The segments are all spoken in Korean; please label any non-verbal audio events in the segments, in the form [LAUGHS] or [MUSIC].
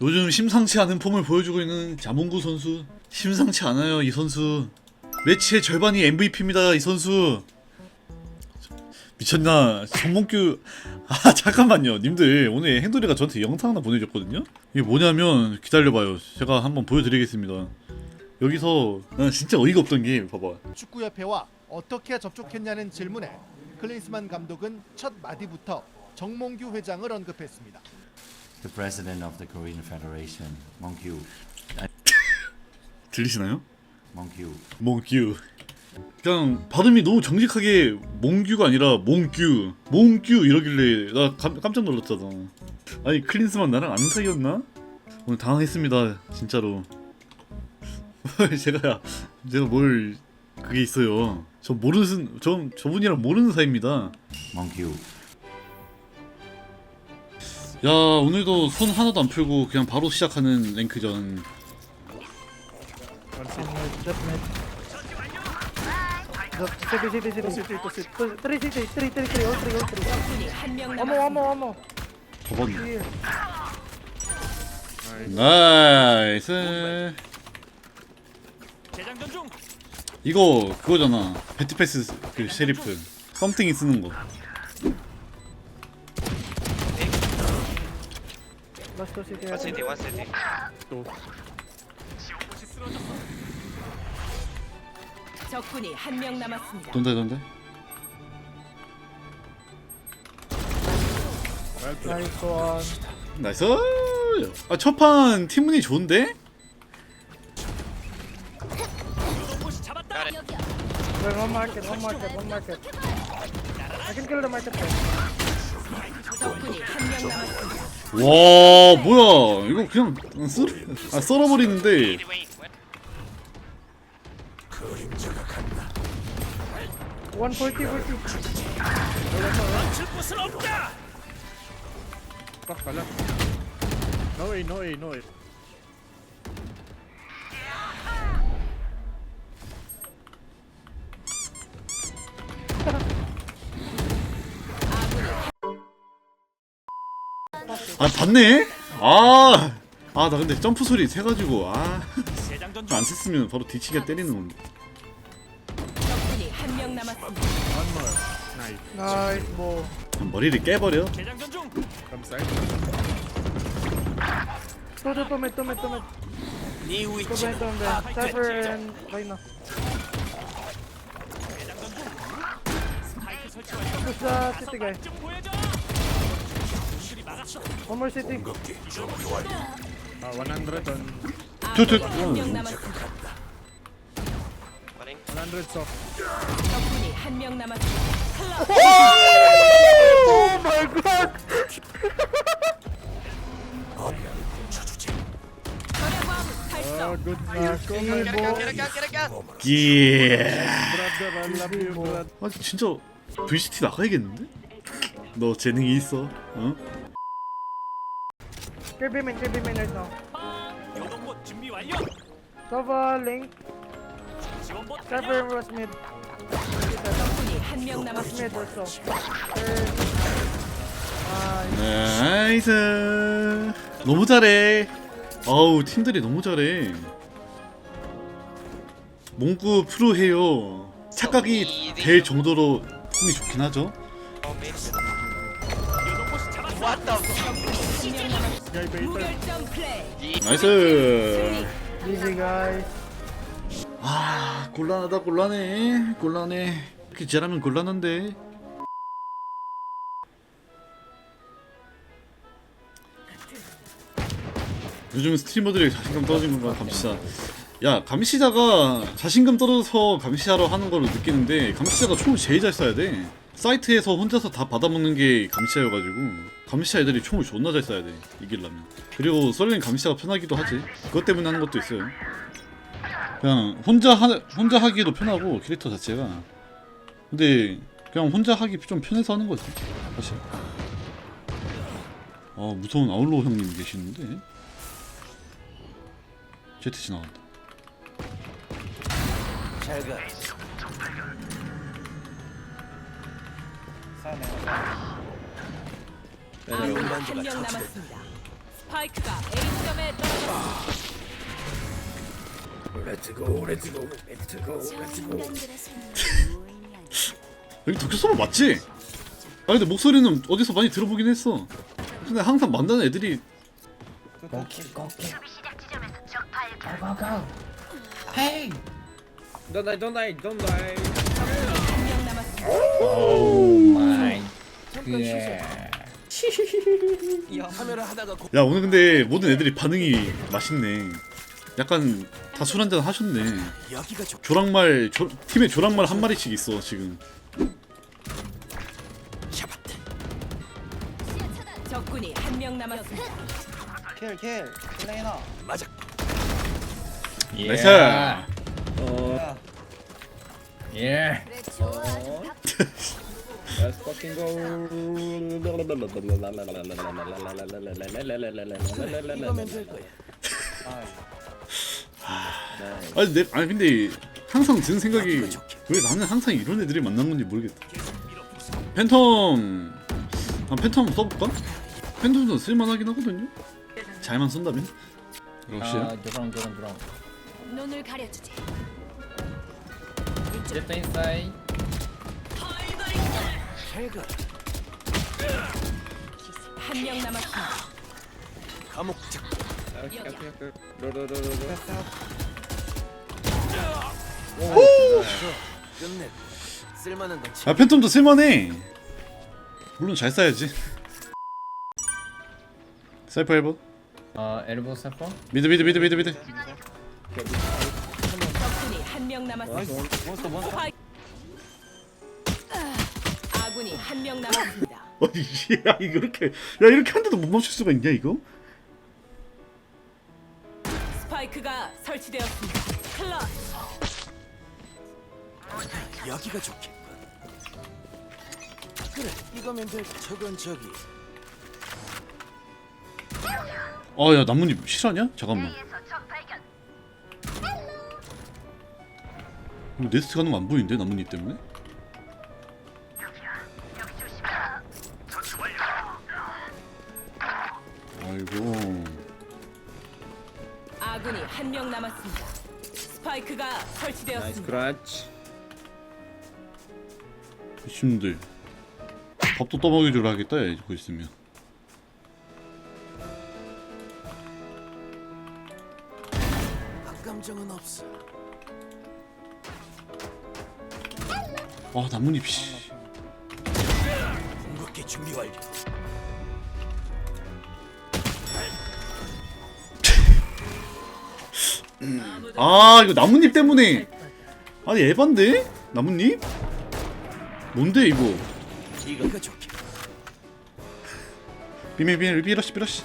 요즘 심상치 않은 폼을 보여주고 있는 자몽구 선수. 심상치 않아요 이 선수. 매치의 절반이 MVP입니다 이 선수. 미쳤나? 정몽규. 아 [LAUGHS] 잠깐만요. 님들 오늘 행돌이가 저한테 영상 하나 보내줬거든요? 이게 뭐냐면 기다려봐요. 제가 한번 보여드리겠습니다. 여기서 난 진짜 어이가 없던 게 봐봐. 축구협회와 어떻게 접촉했냐는 질문에 클린스만 감독은 첫 마디부터 정몽규 회장을 언급했습니다. The president of the Korean Federation, Monkyu. 들리시나요? Monkyu. 몽규 그냥 발음이 너무 정직하게 몽규가 아니라 몽규 몽규 이러길래 나 감, 깜짝 놀랐잖아 아니 클린스만 나랑 아는 사이였나? 오늘 당황했습니다 진짜로 [LAUGHS] 제가 제가 뭘 그게 있어요 저 모르는 저 저분이랑 모르는 사이입니다 Monkyu. 야 오늘도 손 하나도 안 풀고 그냥 바로 시작하는 랭크전. 저번 Here. 나이스 이거 그거잖아 배트패스 그 셰리프 썸띵이 쓰는 거 City. I One think. city, one city. 적군이 한 명 남았습니다. 돈다 돈다 Nice one. 나이스 아 첫판 팀문이 좋은데? One market, one market, one market. I can kill the market first. 적군이 한 명 남았습니다. 와 뭐야 이거 그냥 썰, 아, 썰어버리는데 140, 40. No way, no way, no way. 아 봤네? 아 아 나 근데 점프 소리 세가지고 아안 셌으면 바로 뒤치기가 때리는 건데 적군이 한 명 남았습니다. Nice ball. 머리를 깨버려 mid. Two mid, two mid. Cypher and Reyna. Push the city guy. One more city. Uh, 100 on 투투 한명 남았습니다. Running. 100 soft. 적군이 한 명 남았습니다. Oh my god! Oh. 예 Brother, I love you, brother. 아 진짜 VCT 나가야겠는데? 너 재능이 있어 어? Kill B main, kill B main right now. Sova, Link. Cypher was mid. 적군이 한명 Was 남았습니다. 나이스 너무 잘해 아우 팀들이 너무 잘해 몽구 프로해요 착각이 될 정도로 폼이 좋긴 하죠 Oh, mid. What the 무결점 플레이. 나이스. 아 곤란하다 곤란해. 곤란해. 이렇게 잘하면 곤란한데. 요즘 스트리머들이 자신감 떨어진 건가 감시자 야 감시자가 자신감 떨어져서 감시하러 하는 걸로 느끼는데 감시자가 총을 제일 잘 쏴야 돼 사이트에서 혼자서 다 받아먹는 게 감시자여가지고 감시자 애들이 총을 존나 잘 쏴야 돼 이기려면. 그리고 썰린 감시자가 편하기도 하지. 그것 때문에 하는 것도 있어요. 그냥 혼자 하 혼자 하기도 편하고 캐릭터 자체가. 근데 그냥 혼자 하기 좀 편해서 하는 거지 사실. 아 무서운 아울로 형님 계시는데? 제트 지나간다 아군이 한명 남았습니다. 스파이크가 A 지점에 떨어졌습니다. [LAUGHS] 여기 도쿄서버 맞지? 아 근데 목소리는 어디서 많이 들어보긴 했어 근데 항상 만나는 애들이 Don't die, don't die, don't die. 한명 남았습니다. 야 오늘 근데 모든 애들이 반응이 맛있네. 약간 다 술 한잔 하셨네. 조랑말 조, 팀에 조랑말 한 마리씩 있어 지금. 적군이 한 명 남았습니다. 킬, 킬. 레이나. 나이스! Yeah. [LAUGHS] Let's fucking go. [LAUGHS] 아니 내 아니 근데 항상 드는 생각이 왜 나는 항상 이런 애들이 만난 건지 모르겠다 팬텀 아 팬텀 한번 써볼까? 팬텀도 쓸만하긴 하거든요 잘만 쓴다면 역시 아, 드론 드론 드론. 눈을 가려주지. 제트 인 사이. 한명 남았습니다. 아 팬텀도 쓸만해. 물론 잘 써야지. 사이퍼 해봐 어, 엘보 세퍼. 미드 미드 미드 미드 미드. 적군이 한 명 남았습니다. 스파이- 아, 아군이 한 명 남았습니다. [LAUGHS] 아니 야 이거 이렇게 야 이렇게 한 대도 못 맞출 수가 있냐 이거? 스파이크가 설치되었습니다. 클럽 여기가 좋겠군. 그래, 이거면 돼. 저건 저기. 아야 나뭇잎 실화냐? 잠깐만 이거 네스트 가는 거 안 보이는데 나뭇잎 때문에? 한 명 남았습니다. 스파이크가 설치되었습니다. crutch. 미친들 밥도 떠먹여주라 하겠다 야 이거 있으면 감정은 없어. 아 나뭇잎 씨 궁극기 준비 완료. 아 이거 나뭇잎 때문에 아니 에반데? 나뭇잎? 뭔데 이거. 비밀 비밀 비러시 비러시.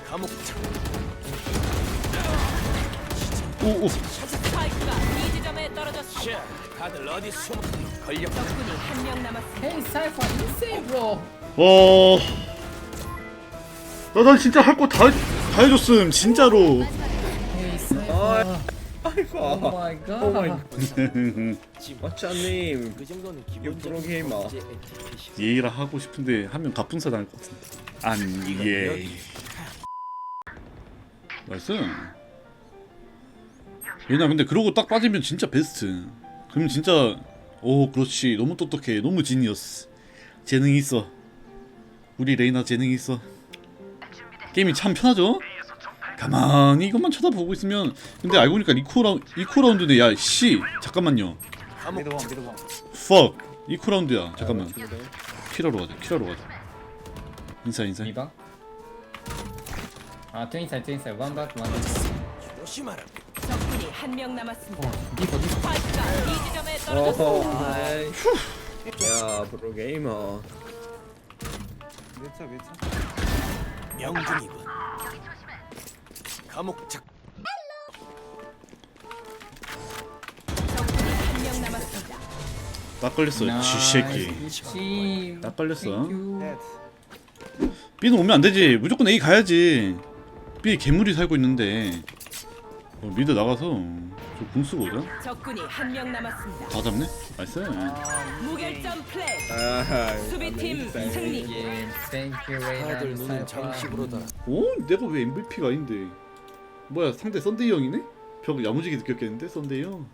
오오 다들 어디 숨어? 걸려. 적군이 한 명 남았습니다. 헤이 사이퍼 인세이 브로. 어... 나, 나 진짜 할 거 다 다 해줬음 진짜로 헤이 오 마이 갓. Oh my 어쩌님. 그 정도는 유 기본적인 프로게이머. 범죄 에티켓이지. 예의라 하고 싶은데 하면 갑분사 당할 것 같은데. 안 예 나이스. 얘나 근데 그러고 딱 빠지면 진짜 베스트. 그러면 진짜 오 그렇지. 너무 똑똑해. 너무 지니어스 재능이 있어. 우리 레이나 재능이 있어? 게임이 참 편하죠? 가만히 이것만 쳐다보고 있으면 근데 알고 보니까 이코 라운 이코 라운드네 야씨 잠깐만요 감옥 미드 원, 장. 미드 원. fuck 이코 라운드야 잠깐만 킬러로 가자 킬러로 가자 인사 인사 미바. 아, 투 인사이 투 인사이. 원 박, 원 박. 조심하라. 적군이 한 명 남았습니다. 디포. 스파이크가 이 지점에 떨어졌습니다. 어, 아이. 야, 프로게이머. 명중이군. 감옥 한명 남았습니다. 딱 걸렸어 쥐새끼 씨. 딱 걸렸어 넷. B는 오면 안 되지 무조건 A 가야지 B 괴물이 살고 있는데 어, 미드 나가서 저궁 쓰고 오자 적군이 한 명 남았습니다. 다 잡네 나이스 무결점 플레이. 아, 수비팀 승리. 예, 땡큐 레이나. 다들 눈은 장식으로다. 오 내가 왜 MVP가 아닌데 뭐야 상대 썬데이 형이네? 벽 야무지게 느꼈겠는데 썬데이 형